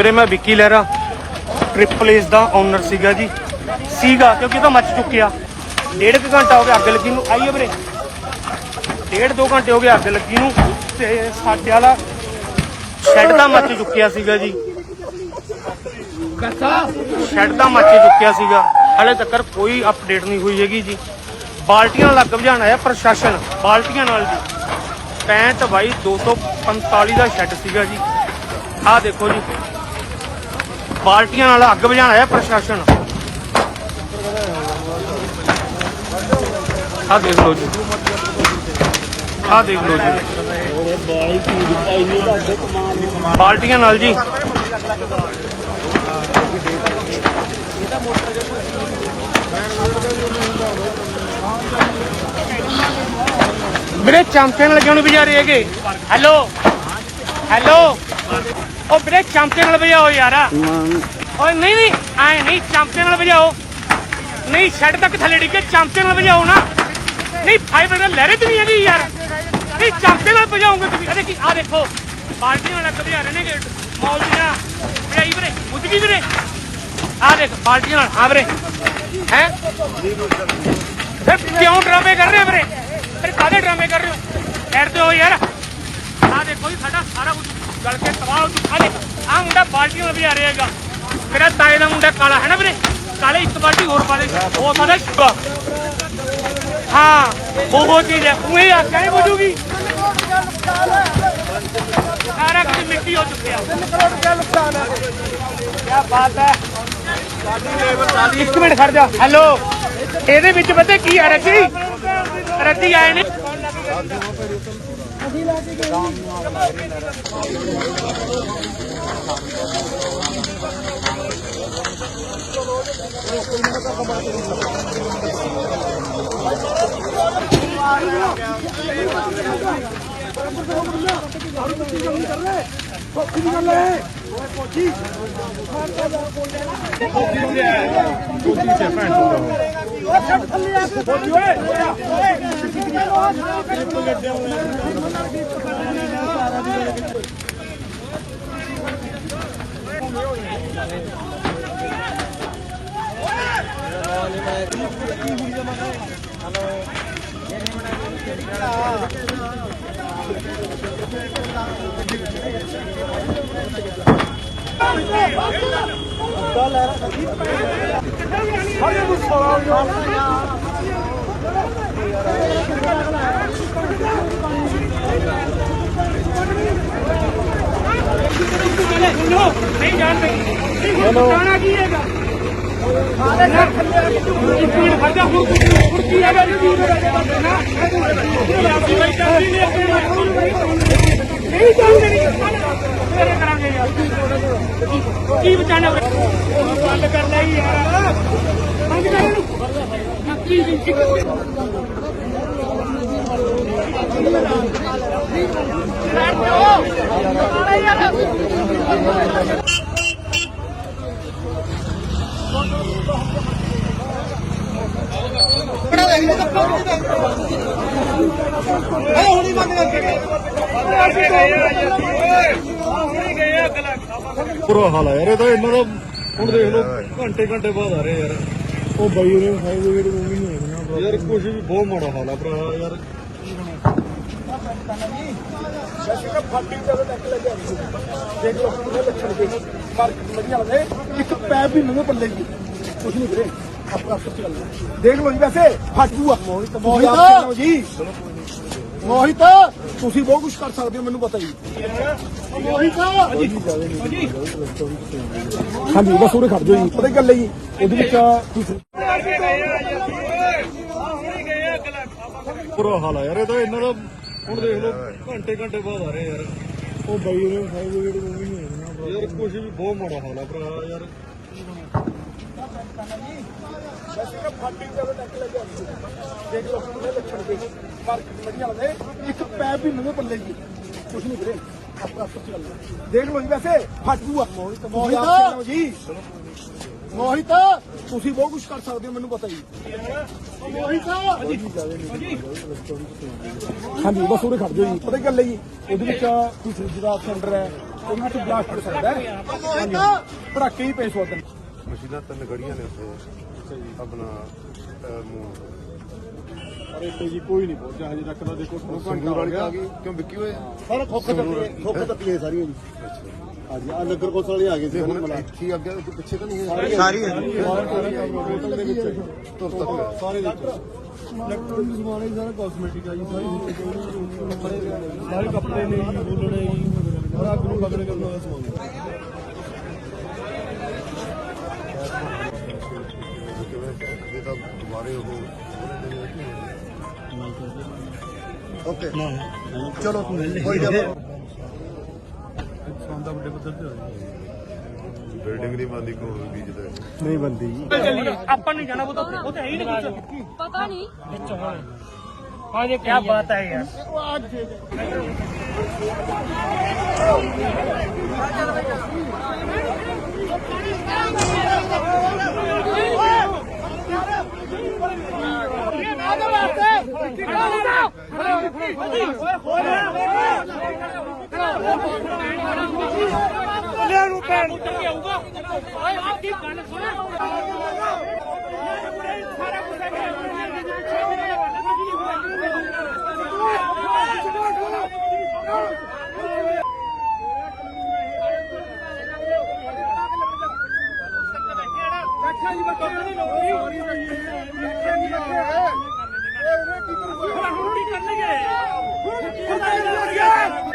ਵੀਰੇ, ਮੈਂ ਵਿੱਕੀ ਲਹਿਰਾ ਟ੍ਰਿਪਲ ਏਸ ਦਾ ਓਨਰ ਸੀਗਾ ਜੀ। ਸੀਗਾ, ਕਿਉਂਕਿ ਇਹ ਤਾਂ ਮੱਚ ਚੁੱਕਿਆ। ਡੇਢ ਕੁ ਘੰਟਾ ਹੋ ਗਿਆ ਅੱਗ ਲੱਗੀ ਨੂੰ। ਆਈਏ ਵੀਰੇ। ਡੇਢ ਦੋ ਘੰਟੇ ਹੋ ਗਏ ਅੱਗ ਲੱਗੀ ਨੂੰ ਤੇ ਸਾਡੇ ਵਾਲਾ ਸ਼ੈੱਡ ਦਾ ਮੱਚ ਚੁੱਕਿਆ ਸੀਗਾ ਜੀ। ਸ਼ੈੱਡ ਦਾ ਮੱਚ ਚੁੱਕਿਆ ਸੀਗਾ। ਹਲੇ ਤੱਕ ਕੋਈ ਅਪਡੇਟ ਨਹੀਂ ਹੋਈ ਹੈਗੀ ਜੀ। ਬਾਲਟੀਆਂ ਨਾਲ ਅੱਗ ਬੁਝਾਉਣ ਆਇਆ ਪ੍ਰਸ਼ਾਸਨ, ਬਾਲਟੀਆਂ ਨਾਲ ਜੀ। 65 ਬਾਈ 245 ਦਾ ਸ਼ੈੱਡ ਸੀਗਾ ਜੀ। ਆਹ ਦੇਖੋ ਜੀ। ਬਾਲਟੀਆਂ ਨਾਲ ਅੱਗ ਬੁਝਾਉਣ ਆਇਆ ਪ੍ਰਸ਼ਾਸਨ। ਆਹ ਦੇਖ ਲਓ ਜੀ। ਆਹ ਦੇਖ ਲਓ ਜੀ। ਬਾਲਟੀਆਂ ਨਾਲ ਜੀ। ਮੇਰੇ ਚਮਚੇ ਨਾਲ ਕਿਉਂ ਨਹੀਂ ਵਜਾ ਹੈਗੇ? ਹੈਲੋ ਹੈਲੋ ਉਹ ਵੀਰੇ ਚਮਚੇ ਨਾਲ ਵਜਾਓ ਯਾਰ। ਓਏ ਨਹੀਂ ਨਹੀਂ ਐ ਨਹੀਂ ਚਮਚੇ ਨਾਲ ਵਜਾਓ। ਨਹੀਂ ਛੱਡ ਤੱਕ ਥੱਲੇ ਡਿੱਗੇ ਚਮਚੇ ਨਾਲ ਵਜਾਓ ਨਾ। ਨਹੀਂ ਫਾਈਬਰ ਨਾਲ ਲਹਿਰੇ ਤੇ ਨਹੀਂ ਹੈਗੀ ਯਾਰ। ਨਹੀਂ ਚਮਚੇ ਨਾਲ ਵਜਾਉਂਗੇ ਤੁਸੀਂ। ਅਰੇ ਕੀ ਆ ਦੇਖੋ। ਬਾਲਟੀ ਨਾਲ ਲੱਗ ਵਜਾ ਰਹੇ ਨੇ ਗੇਟ ਮੌਲ ਦੀਆਂ ਵਜਾਈ ਵੀਰੇ ਬੁੱਝ ਗਈ ਵੀਰੇ। ਆ ਦੇਖ ਬਾਲਟੀ ਨਾਲ। ਹਾਂ ਵੀਰੇ। ਹੈ? ਫਿਰ ਕਿਉਂ ਡਰਾਮੇ ਕਰ ਰਹੇ ਵੀਰੇ ਫਿਰ ਕਾਹਦੇ ਡਰਾਮੇ ਕਰ ਰਹੇ ਹੋ ਖੇਡਦੇ ਹੋ ਯਾਰ ਆ ਦੇਖੋ ਜੀ ਸਾਡਾ ਸਾਰਾ ਕੁਝ ਗਲ ਕੇ ਤਬਾਹ ਹੋ ਚੁੱਕਾ ਨੇ ਆ ਮੁੰਡਾ ਬਾਲਟੀ ਨਾਲ ਵਜਾ ਰਿਹਾ ਹੈਗਾ। ਮੇਰਾ ਤਾਏ ਦਾ ਮੁੰਡਾ ਕਾਲਾ ਹੈ ਨਾ ਵੀਰੇ? ਕਾਲੇ ਇੱਕ ਬਾਲਟੀ ਹੋਰ ਪਾ ਦੇ। ਉਹ ਸਾਡਾ ਸ਼ੁਗਾ ਹਾਂ, ਉਹ ਉਹ ਚੀਜ਼ ਹੈ। ਉਹ ਇਹ ਆਖਿਆ ਨਹੀਂ ਬੁਝੂਗੀ ਸਾਰਾ ਕੁਝ ਮਿੱਟੀ ਹੋ ਚੁੱਕਿਆ। ਕੀ ਬਾਤ ਹੈ। ਇੱਕ ਮਿੰਟ ਖੜ ਜਾ। ਹੈਲੋ। ਇਹਦੇ ਵਿੱਚ ਪਤਾ ਕੀ ਹੈ, ਰੱਜੀ? ਰੱਜੀ ਆਏ ਨੇ। ਨਹੀਂ ਜਾਣਦੇ ਹੈਲੋ ਜਾਣਾ ਕੀ ਹੈਗਾ ਇੱਕ ਮਿੰਟ ਖੜ ਜਾ ਹੁਣ ਹੁਣ ਕੀ ਹੈਗਾ ਜੀ ਨਹੀਂ ਜਾਣਦੇ ਨਹੀਂ ਮੇਰੇ ਕਰਾਂਗੇ ਯਾਰ ਕੀ ਬਚਾਣਾ ਬੰਦ ਕਰ ਲੈ ਯਾਰ ਬੰਦ ਕਰ ਇਹਨੂੰ ਕੀ ਕੀ ਬੁਰਾ ਹਾਲ ਆ ਯਾਰ ਇਹ ਤਾਂ ਇਹਨਾਂ ਦਾ ਹੁਣ ਦੇਖ ਲਓ ਘੰਟੇ ਘੰਟੇ ਬਾਅਦ ਆ ਰਹੇ ਯਾਰ। ਉਹ ਬਾਈ ਉਹਨੇ ਫਾਈਵ ਵਿਕਟ ਉਹ ਵੀ ਨਹੀਂ ਆਉਣਾ ਯਾਰ ਕੁਝ ਵੀ ਬਹੁਤ ਮਾੜਾ ਹਾਲ ਆ ਭਰਾ ਯਾਰ। ਇੱਕ ਪੈਪ ਵੀ ਨੰਗੇ ਪੱਲੇ ਜੀ। ਕੁਝ ਨਹੀਂ ਵੀਰੇ ਆਪਣਾ ਸੱਚ ਗੱਲ ਹੈ। ਦੇਖ ਲਓ ਜੀ ਵੈਸੇ ਫਟ ਜੂਆ ਮੋਹਿਤ ਮੋਹਿਤ। ਜੀ ਮੋਹਿਤ। ਤੁਸੀਂ ਬਹੁਤ ਕੁਝ ਕਰ ਸਕਦੇ ਹੋ ਮੈਨੂੰ ਪਤਾ ਜੀ ਹਾਂਜੀ ਬਸ ਉਰੇ ਖੜ ਜਾਓ ਜੀ। ਪਤਾ ਗੱਲ ਹੈ ਜੀ? ਉਹਦੇ ਵਿੱਚ ਤੁਸੀਂ ਬੁਰਾ ਹਾਲ ਆ ਯਾਰ ਇਹ ਤਾਂ ਇਹਨਾਂ ਦਾ ਹੁਣ ਦੇਖ ਲਓ ਘੰਟੇ ਘੰਟੇ ਬਾਅਦ ਆ ਰਹੇ ਯਾਰ। ਉਹ ਬਾਈ ਉਹਨੇ ਫਾਈਵ ਵਿਕਟ ਉਹ ਵੀ ਨਹੀਂ ਆਉਣਾ ਯਾਰ ਕੁਝ ਵੀ ਬਹੁਤ ਮਾੜਾ ਹਾਲ ਆ ਭਰਾ ਯਾਰ। ਦੇਖ ਲਓ ਕਿੰਨੇ ਲੱਛਣ ਦੇ ਮਾਰਕੀਟ ਵਧੀਆ ਵਾਲੇ ਇੱਕ ਪੈਪ ਵੀ ਨੰਗੇ ਪੱਲੇ ਜੀ ਕੁਝ ਨਹੀਂ ਵੀਰੇ ਆਪਣਾ ਸੱਚ ਗੱਲ ਦੇਖ ਲਓ ਜੀ ਵੈਸੇ ਫਟ ਜੂਆ ਮੋਹਿਤ ਮੋਹਿਤ ਜੀ ਮੋਹਿਤ ਤੁਸੀਂ ਬਹੁਤ ਕੁਝ ਕਰ ਸਕਦੇ ਹੋ, ਮੈਨੂੰ ਪਤਾ ਜੀ। ਮੋਹਿਤ, ਹਾਂਜੀ, ਬਸ ਉਰੇ ਖੜ ਜਾਓ ਜੀ। ਪਤਾ ਗੱਲ ਹੈ ਜੀ? ਉਹਦੇ ਵਿੱਚ ਕੋਈ ਫ੍ਰਿਜ ਦਾ ਸਿਲੰਡਰ ਹੈ ਉਹਦੇ ਵਿੱਚ ਬਲਾਸਟ ਹੋ ਸਕਦਾ ਹੈ ਹਾਂਜੀ। ਪਟਾਕੇ ਹੀ ਪਏ ਸੋਦਨ ਮਸ਼ੀਨਾਂ ਤਿੰਨ ਖੜੀਆਂ ਨੇ ਉੱਥੇ ਆਪਣਾ ਅਹ, ਮੂੰਹ ਅਰੇ ਇੱਥੇ ਜੀ ਕੋਈ ਨਹੀਂ ਪਹੁੰਚਿਆ ਹਜੇ ਤੱਕ ਤਾਂ ਦੇਖੋ ਦੋ ਘੰਟਾ ਸੰਗਰੂਰ ਹੋ ਵਾਲੀ ਤਾਂ ਗਿਆ ਆ ਗਈ ਕਿਉਂ ਵਿਕੀ ਹੋਏ ਸਾਰਾ ਖੋਖੇ ਤੱਪੀਏ ਖੋਖੇ ਤੱਪੀਏ ਸਾਰੀਆਂ ਜੀ ਹਾਂਜੀ ਆ ਨਗਰ ਕੌਂਸਲ ਵਾਲੇ ਆ ਗਏ ਸੀ ਤੇ ਹੁਣ ਹੁਣ ਮਿਲਾ ਇੱਥੇ ਹੀ ਅੱਗੇ ਤੇ ਪਿੱਛੇ ਤਾਂ ਨਹੀਂ ਹੈ ਸਾਰੀ ਹੈ ਹੋਟਲ ਦੇ ਵਿੱਚ ਤੁਰ ਤੱਕ ਸਾਰੇ ਵਿੱਚ ਇਲੈਕਟ੍ਰੋਨਿਕ ਸਮਾਨ ਹੈ ਜੀ, ਸਾਰਾ ਕਾਸਮੈਟਿਕ ਆ ਜੀ ਸਾਰੀ ਸਾਰੇ ਕੱਪੜੇ ਨੇ ਜੀ ਬੋਲਣੇ ਜੀ ਬਿਲਡਿੰਗ ਨਹੀਂ ਬੰਦੀ ਕਰੋੜ ਰੁਪਏ ਦੀ ਤਾਂ ਨਹੀਂ ਬੰਦੀ ਚੱਲੀਏ। ਆਪਾਂ ਨਹੀਂ ਜਾਣਾ ਉਹ ਤਾਂ ਉਹ ਤਾਂ ਹੈ ਹੀ ਨਹੀਂ ਪਤਾ ਨਹੀਂ। ਵਿੱਚੋਂ ਕੀ ਬਾਤ ਹੈ ਯਾਰ। ਲਿਆ ਨੂੰ ਪੈਣ ਉੱਤਰ ਕੇ ਆਊਗਾ ਓਏ ਆ ਕੀ ਗੱਲ ਸੁਣ। ਸਾਰਾ ਕੁਝ ਬੱਚਾ ਜੀ ਬੱਚਾ ਨਹੀਂ ਲੋਕੀ ਬੱਚਾ ਜੀ ਬੱਚਾ ਹੁਣ ਕੀ ਕਰਨਗੇ ਹੁਣ ਕੀ ਕਰਨਗੇ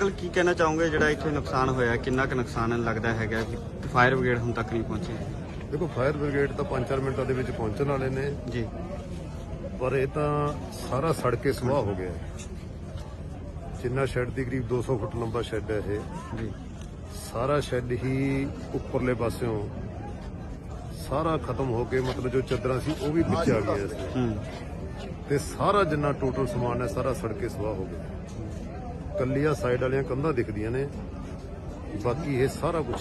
ਅੰਕਲ ਕੀ ਕਹਿਣਾ ਚਾਹੋਗੇ? ਜਿਹੜਾ ਇੱਥੇ ਨੁਕਸਾਨ ਹੋਇਆ ਕਿੰਨਾ ਕੁ ਨੁਕਸਾਨ ਲੱਗਦਾ ਹੈਗਾ? ਕਿ ਫਾਇਰ ਬ੍ਰਿਗੇਡ ਹੁਣ ਤੱਕ ਨਹੀਂ ਪਹੁੰਚੀ। ਦੇਖੋ ਫਾਇਰ ਬ੍ਰਿਗੇਡ ਤਾਂ 5-4 ਮਿੰਟਾਂ ਦੇ ਵਿੱਚ ਪਹੁੰਚਣ ਵਾਲੇ ਨੇ। ਜੀ। ਪਰ ਇਹ ਤਾਂ ਸਾਰਾ ਸੜ ਕੇ ਹੋ ਗਿਆ। ਜਿੰਨਾ ਸ਼ੈੱਡ ਦੀ ਕਰੀਬ 200 ਫੁੱਟ ਲੰਬਾ ਸ਼ੈੱਡ ਹੈ ਇਹ। ਜੀ। ਸਾਰਾ ਸ਼ੈੱਡ ਹੀ ਉੱਪਰਲੇ ਪਾਸਿਓਂ ਸਾਰਾ ਖਤਮ ਹੋ ਕੇ ਮਤਲਬ ਜੋ ਚਾਦਰਾਂ ਸੀ ਉਹ ਵੀ ਵਿੱਚ ਆ ਗਈਆਂ ਸੀ। ਹੂੰ। ਤੇ ਸਾਰਾ ਜਿੰਨਾ ਟੋਟਲ ਸਮਾਨ ਹੈ ਸਾਰਾ ਸੜ ਕੇ ਹੋ ਗਿਆ। ਕੱਲੀਆਂ ਸਾਈਡ ਵਾਲੀਆਂ ਕੰਧਾਂ ਦਿਖਦੀਆਂ ਨੇ। ਬਾਕੀ ਇਹ ਸਾਰਾ ਕੁਝ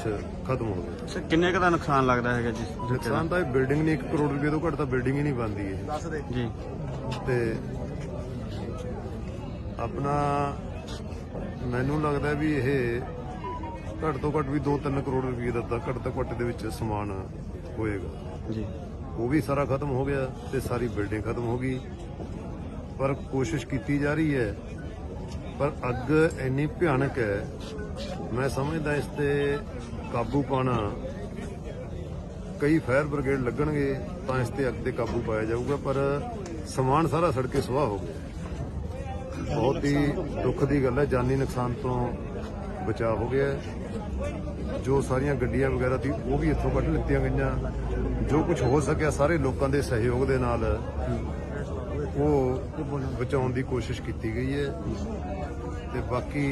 ਖਤਮ ਹੋ ਗਿਆ। ਸਰ ਕਿੰਨੇ ਕੁ ਦਾ ਨੁਕਸਾਨ ਲੱਗਦਾ ਹੈਗਾ ਜੀ? ਨੁਕਸਾਨ ਤਾਂ ਇਹ ਬਿਲਡਿੰਗ ਨਹੀਂ 1 ਕਰੋੜ ਰੁਪਏ ਤੋਂ ਘੱਟ ਤਾਂ ਬਿਲਡਿੰਗ ਹੀ ਨਹੀਂ ਬਣਦੀ ਇਹ। ਜੀ। ਤੇ ਆਪਣਾ ਮੈਨੂੰ ਲੱਗਦਾ ਵੀ ਇਹ ਘੱਟ ਤੋਂ ਘੱਟ ਵੀ 2-3 ਕਰੋੜ ਰੁਪਏ ਦਾ ਤਾਂ ਘੱਟ ਤੋਂ ਘੱਟ ਦੇ ਵਿੱਚ ਸਮਾਨ ਹੋਏਗਾ। ਜੀ। ਉਹ ਵੀ ਸਾਰਾ ਖਤਮ ਹੋ ਗਿਆ ਤੇ ਸਾਰੀ ਬਿਲਡਿੰਗ ਖਤਮ ਹੋ ਗਈ। ਪਰ ਕੋਸ਼ਿਸ਼ ਕੀਤੀ ਜਾ ਰਹੀ ਹੈ ਪਰ ਅੱਗ ਇੰਨੀ ਭਿਆਨਕ ਹੈ, ਮੈਂ ਸਮਝਦਾ ਇਸ ਤੇ ਕਾਬੂ ਪਾਣਾ, ਕਈ ਫਾਇਰ ਬ੍ਰਿਗੇਡ ਲੱਗਣਗੇ, ਤਾਂ ਇਸ ਤੇ ਅੱਗ ਤੇ ਕਾਬੂ ਪਾਇਆ ਜਾਊਗਾ, ਪਰ ਸਮਾਨ ਸਾਰਾ ਸੜ ਕੇ ਸੁਆਹ ਹੋ ਗਿਆ। ਬਹੁਤ ਹੀ ਦੁੱਖ ਦੀ ਗੱਲ ਹੈ, ਜਾਨੀ ਨੁਕਸਾਨ ਤੋਂ ਬਚਾਅ ਹੋ ਗਿਆ ਜੋ ਸਾਰੀਆਂ ਗੱਡੀਆਂ ਵਗੈਰਾ ਸੀ, ਉਹ ਵੀ ਇੱਥੋਂ ਕੱਢ ਲਿੱਤੀਆਂ ਗਈਆਂ। ਜੋ ਕੁਝ ਹੋ ਸਕਿਆ, ਸਾਰੇ ਲੋਕਾਂ ਦੇ ਸਹਿਯੋਗ ਦੇ ਨਾਲ, ਉਹ ਬਚਾਉਣ ਦੀ ਕੋਸ਼ਿਸ਼ ਕੀਤੀ ਗਈ ਹੈ। ਤੇ ਬਾਕੀ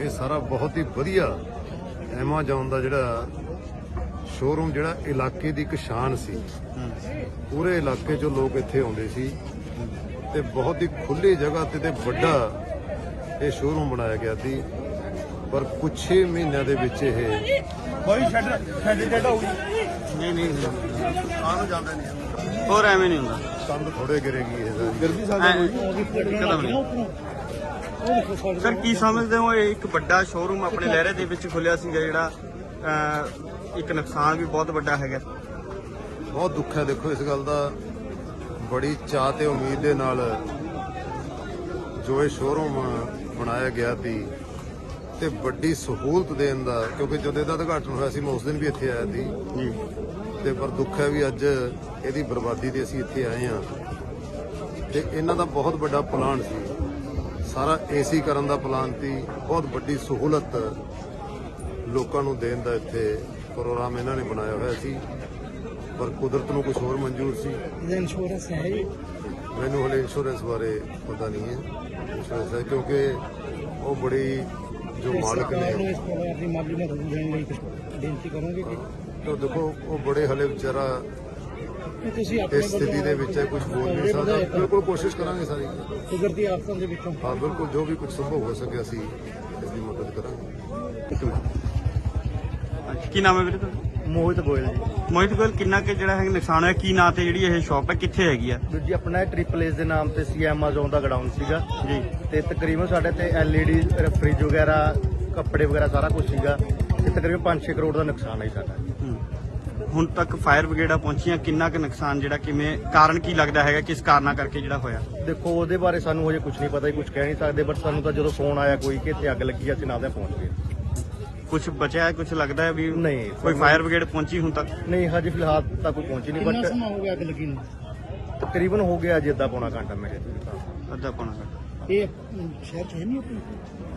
ਇਹ ਸਾਰਾ ਬਹੁਤ ਹੀ ਵਧੀਆ ਐਮਾਜ਼ੋਨ ਦਾ ਜਿਹੜਾ ਸ਼ੋਰੂਮ ਜਿਹੜਾ ਇਲਾਕੇ ਦੀ ਇੱਕ ਸ਼ਾਨ ਸੀ। ਪੂਰੇ ਇਲਾਕੇ 'ਚੋਂ ਲੋਕ ਇੱਥੇ ਆਉਂਦੇ ਸੀ ਤੇ ਬਹੁਤ ਹੀ ਖੁੱਲੀ ਜਗ੍ਹਾ ਤੇ ਤੇ ਵੱਡਾ ਇਹ ਸ਼ੋਰੂਮ ਬਣਾਇਆ ਗਿਆ ਸੀ। ਪਰ ਕੁਝ ਹੀ ਮਹੀਨਿਆਂ ਦੇ ਵਿੱਚ ਇਹ ਕੋਈ ਸ਼ੈਡ ਸ਼ੈਡ ਜਿਹੜਾ ਹੋਊ ਨਹੀਂ ਨਹੀਂ ਆਨੂੰ ਜਾਂਦਾ ਨਹੀਂ। ਹੋਰ ਐਵੇਂ ਨਹੀਂ ਹੁੰਦਾ। ਕੰਧ ਥੋੜੇ ਗਿਰੇਗੀ ਇਹ ਸਾਰੀ। ਗਿਰ ਵੀ ਸਕਦਾ ਇੱਕਦਮ ਨਹੀਂ। ਸਰ ਕੀ ਸਮਝਦੇ ਹੋ? ਇਹ ਇੱਕ ਵੱਡਾ ਸ਼ੋਰੂਮ ਆਪਣੇ ਲਹਿਰੇ ਦੇ ਵਿੱਚ ਖੁੱਲਿਆ ਸੀਗਾ ਜਿਹੜਾ ਅਹ, ਇੱਕ ਨੁਕਸਾਨ ਵੀ ਬਹੁਤ ਵੱਡਾ ਹੈਗਾ। ਬਹੁਤ ਦੁੱਖ ਹੈ ਦੇਖੋ ਇਸ ਗੱਲ ਦਾ। ਬੜੀ ਚਾਹ ਤੇ ਉਮੀਦ ਦੇ ਨਾਲ ਜੋ ਇਹ ਸ਼ੋਰੂਮ ਬਣਾਇਆ ਗਿਆ ਸੀ ਤੇ ਵੱਡੀ ਸਹੂਲਤ ਦੇਣ ਦਾ ਕਿਉਂਕਿ ਜਦੋਂ ਇਹਦਾ ਉਦਘਾਟਨ ਹੋਇਆ ਸੀ ਮੈਂ ਉਸ ਦਿਨ ਵੀ ਇੱਥੇ ਆਇਆ ਸੀ। ਜੀ। ਤੇ ਪਰ ਦੁੱਖ ਹੈ ਵੀ ਅੱਜ ਇਹਦੀ ਬਰਬਾਦੀ ਤੇ ਅਸੀਂ ਇੱਥੇ ਆਏ ਹਾਂ। ਤੇ ਇਹਨਾਂ ਦਾ ਬਹੁਤ ਵੱਡਾ ਪਲਾਨ ਸੀ। ਸਾਰਾ ਏਸੀ ਕਰਨ ਦਾ ਪਲਾਨ ਸੀ। ਬਹੁਤ ਵੱਡੀ ਸਹੂਲਤ ਲੋਕਾਂ ਨੂੰ ਦੇਣ ਦਾ ਇੱਥੇ ਪ੍ਰੋਗਰਾਮ ਇਹਨਾਂ ਨੇ ਬਣਾਇਆ ਹੋਇਆ ਸੀ। ਪਰ ਕੁਦਰਤ ਨੂੰ ਕੁਝ ਹੋਰ ਮਨਜ਼ੂਰ ਸੀ। ਇਹਦਾ ਇੰਸ਼ੋਰੈਂਸ ਹੈ ਮੈਨੂੰ ਹਲੇ ਇੰਸ਼ੋਰੈਂਸ ਬਾਰੇ ਪਤਾ ਨਹੀਂ ਹੈ। ਇੰਸ਼ੋਰੈਂਸ ਹੈ ਕਿਉਂਕਿ ਉਹ ਬੜੀ ਜੋ ਮਾਲਕ ਨੇ ਦੀ ਮਾਲੀ ਮਦਦ ਦੇਣ ਲਈ ਕੁਝ ਬੇਨਤੀ ਕਰੋਗੇ ਕਿ? ਤਾਂ ਦੇਖੋ ਉਹ ਬੜੇ ਹਲੇ ਵਿਚਾਰਾ ਤੁਸੀਂ ਇਸ ਸਥਿਤੀ ਦੇ ਵਿੱਚ ਹੈ ਕੁਝ ਬੋਲ ਨਹੀਂ ਸਕਦਾ। ਬਿਲਕੁਲ ਕੋਸ਼ਿਸ਼ ਕਰਾਂਗੇ ਸਾਰੀ। ਕੁਦਰਤੀ ਆਫਤਾਂ ਦੇ ਵਿੱਚੋਂ। ਹਾਂ ਬਿਲਕੁਲ ਜੋ ਵੀ ਕੁਝ ਸੰਭਵ ਹੋ ਸਕੇ ਅਸੀਂ ਇਸ ਦੀ ਮਦਦ ਕਰਾਂਗੇ। ਕੀ ਨਾਮ ਹੈ ਵੀਰੇ ਤੁਹਾਡਾ? ਮੋਹਿਤ ਗੋਇਲ ਜੀ। ਮੋਹਿਤ ਗੋਇਲ ਕਿੰਨਾ ਕਿ ਜਿਹੜਾ ਹੈ ਨੁਕਸਾਨ ਹੋਇਆ? ਕੀ ਨਾਂ ਤੇ ਜਿਹੜੀ ਇਹ ਸ਼ਾਪ ਹੈ ਕਿੱਥੇ ਹੈਗੀ ਆ? ਜੀ ਆਪਣਾ ਟ੍ਰਿਪਲ ਏਸ ਦੇ ਨਾਮ ਤੇ ਸੀ ਐਮਾਜ਼ੋਨ ਦਾ ਗਡਾਊਨ ਸੀਗਾ। ਜੀ। ਤੇ ਤਕਰੀਬਨ ਸਾਡੇ ਤੇ ਐਲਈਡੀ ਫ੍ਰਿਜ ਵਗੈਰਾ ਕੱਪੜੇ ਵਗੈਰਾ ਸਾਰਾ ਕੁਝ ਸੀਗਾ। ਤੇ ਤਕਰੀਬਨ 5-6 ਕਰੋੜ ਦਾ ਨੁਕਸਾਨ ਹੈ ਸਾਡਾ। ਹੁਣ ਤੱਕ ਫਾਇਰ ਬ੍ਰਿਗੇਡਾਂ ਪਹੁੰਚੀਆਂ ਕਿੰਨਾ ਕੁ ਨੁਕਸਾਨ ਜਿਹੜਾ ਕਿਵੇਂ ਕਾਰਨ ਕੀ ਲੱਗਦਾ ਹੈਗਾ ਕਿਸ ਕਾਰਨਾਂ ਕਰਕੇ ਜਿਹੜਾ ਹੋਇਆ? ਦੇਖੋ ਉਹਦੇ ਬਾਰੇ ਸਾਨੂੰ ਹਜੇ ਕੁਝ ਨਹੀਂ ਪਤਾ ਕੁਝ ਕਹਿ ਨਹੀਂ ਸਕਦੇ ਬਟ ਸਾਨੂੰ ਤਾਂ ਜਦੋਂ ਫੋਨ ਆਇਆ ਕੋਈ ਕਿ ਇੱਥੇ ਅੱਗ ਲੱਗੀ ਆ, ਅਸੀਂ ਨਾਲ ਦੇ ਪਹੁੰਚ ਗਏ। ਕੁਝ ਬਚਿਆ ਹੈ ਕੁਝ ਲੱਗਦਾ ਹੈ ਵੀ ਨਹੀਂ, ਕੋਈ ਫਾਇਰ ਬ੍ਰਿਗੇਡ ਪਹੁੰਚੀ ਹੁਣ ਤੱਕ? ਨਹੀਂ ਹਜੇ ਫਿਲਹਾਲ ਤਾਂ ਕੋਈ ਪਹੁੰਚੀ ਨਹੀਂ ਕਿੰਨਾ ਸਮਾਂ ਹੋ ਗਿਆ ਅੱਗ ਲੱਗੀ ਨੂੰ? ਤਕਰੀਬਨ ਹੋ ਗਿਆ ਅੱਜ ਅੱਧਾ ਪੌਣਾ ਘੰਟਾ ਮੇਰੇ। ਅੱਧਾ ਪੌਣਾ ਘੰਟਾ। ਇਹ ਸ਼ਹਿਰ ਚ ਹੈ ਨਹੀਂ ਆਪਣੀ?